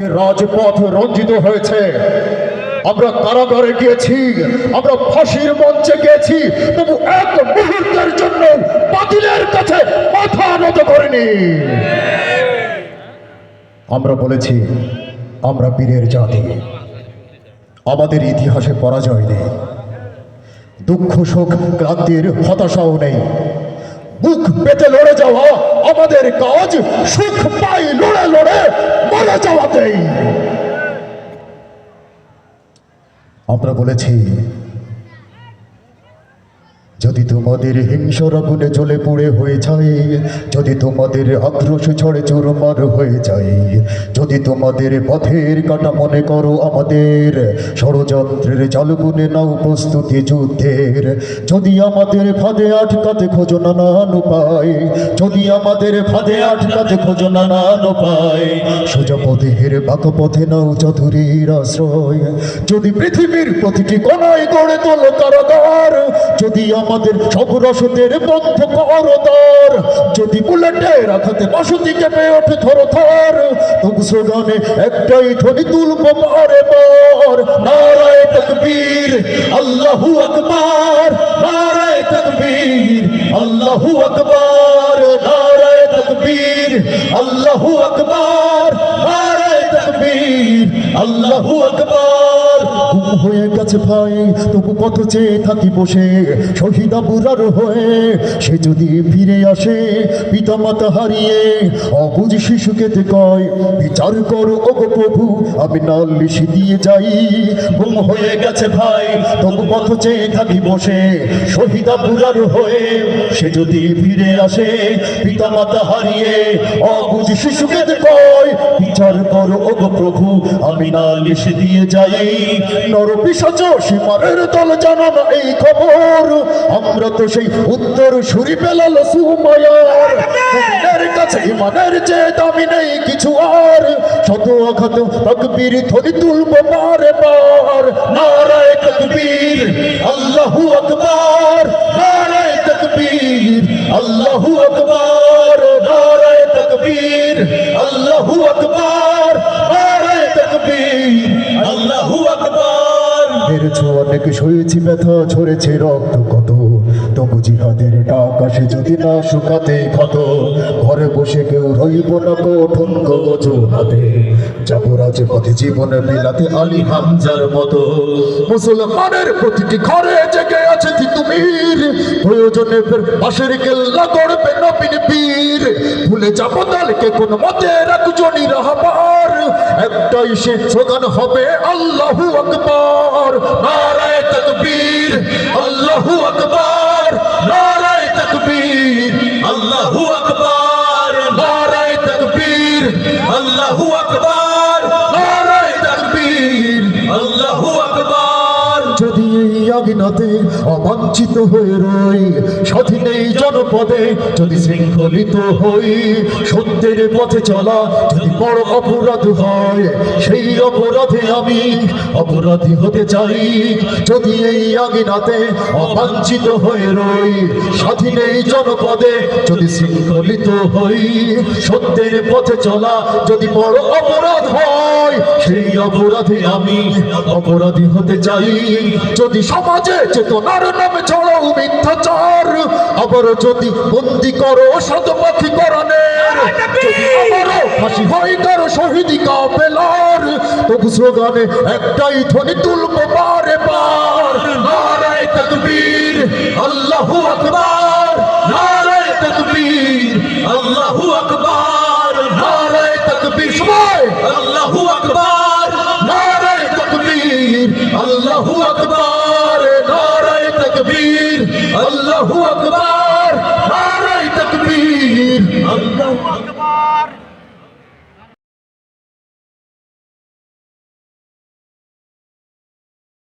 রাজপথ রঞ্জিত হয়েছে। আমরা কারাগারে গিয়েছি, আমরা ফাঁসির মঞ্চে গিয়েছি, তবু এক মুহূর্তের জন্য বাতিলের কাছে মাথা নত করিনি। আমরা বলেছি, আমরা বীরের জাতি। আমাদের ইতিহাসে পরাজয় নেই। দুঃখ, শোক, ক্লান্তির হতাশাও নেই। বুক পেতে লড়ে যাওয়া আমাদের কাজ সুখ পাই, লড়ে যাওয়াতেই আমরা বলেছি যদি তোমাদের হিংসর আগুনে জ্বলে পুড়ে হয়ে যায়, যদি তোমাদের আক্রোশ ছড়ে চোরমার হয়ে যায়, যদি তোমাদের পথের কাটা মনে করো আমাদের, ষড়যন্ত্রের জালগুনে নাও প্রস্তুতি যুদ্ধের, যদি আমাদের ফাঁদে আটকাতে খোঁজো নানান উপায়, যদি আমাদের ফাঁদে আটকাতে খোঁজো নানান উপায় সোজা পথে হেরে বাঁকা পথে নাও চতুরীর আশ্রয়, যদি পৃথিবীর প্রতিটি কোনায় গড়ে তোলো কারাগার, যদি আমাদের সব রসদের বন্ধ করদর যদি বুলেটের আঘাতে বাসতি কেঁপে ওঠে থর থর তবু একটাই ধ্বনি তুলব বারে বার। নারায় তকবীর, আল্লাহু আকবার। নারায় তকবীর, আল্লাহু আকবার। নারায় তকবীর, আল্লাহু আকবার। নারায় তকবীর, আল্লাহু আকবার। হয়ে গেছে ভাই তবু কত চেয়ে থাকি বসে। শহীদ বুড়ার হয়ে সে যদি ফিরে আসে পিতা মাতা হারিয়ে অবুঝ শিশুকে তে কয়, বিচার করো ওগো প্রভু, আমি নালিশ দিয়ে যাই। গুম হয়ে গেছে ভাই, তবু কত চেয়ে থাকি বসে। শহীদ বুড়ার হয়ে সে যদি ফিরে আসে পিতা মাতা হারিয়ে অবুঝ শিশুকে তে কয়, বিচার করো ওগো প্রভু, আমি নালিশ দিয়ে যাই। নর পিসাচ সীমারের দল জানান এই খবর। আমরা তো সেই উত্তর সুরি পেলাল সুমায়ার। কাছে ইমানের যে দামি নেই কিছু আর। শত আঘাত তকবীর ধরি তুলব বারে বার নারায় তকবীর, আল্লাহু আকবার। নারায় তকবীর, আল্লাহু আকবার। অনেক সয়েছি ব্যথা ঝরেছে রক্ত কত? তবু জিহাদের ডাক আসে যদি না শুকাতে ক্ষত। ঘরে বসে কেউ রইব না কঠন গজনাতে যাব জীবনে বিলাতে আলী হামজার মতো। মুসলমানের প্রতিটি ঘরে জেগে আছে তিতুমির প্রয়োজনে ফের পাশের কেল্লা গড়বে নবীন বীর ভুলে যাব দলকে কোন মতে রাখজনি একটাই সে স্লোগান হবে আল্লাহু আকবর নারায় তকবীর আল্লাহু আকবর নারায় তকবীর। আগিনাতে অবাঞ্ছিত হয়ে রই। স্বাধীন এই জনপদে, যদি শৃঙ্খলিত হই, সত্যের পথে চলা যদি বড় অপরাধ হয়, সেই অপরাধে আমি অপরাধী হতে চাই। যদি এই আগিনাতে অবাঞ্ছিত হয়ে রই স্বাধীন এই জনপদে, যদি শৃঙ্খলিত হই, সত্যের পথে চলা যদি বড় অপরাধ হয়, সেই অপরাধে আমি অপরাধী হতে চাই। যদি সমাজে চেতনার নামে ছড়াও মিথ্যাচার। আবার যদি বন্দি করো সদপাখি পাখি করানের ফাঁসি হয় একটাই ধ্বনি তুলবো পারে পার নারায় তকবীর নারায় তকবীর আল্লাহু আকবার। নারায় তকবীর নারায় তকবীর আল্লাহু আকবার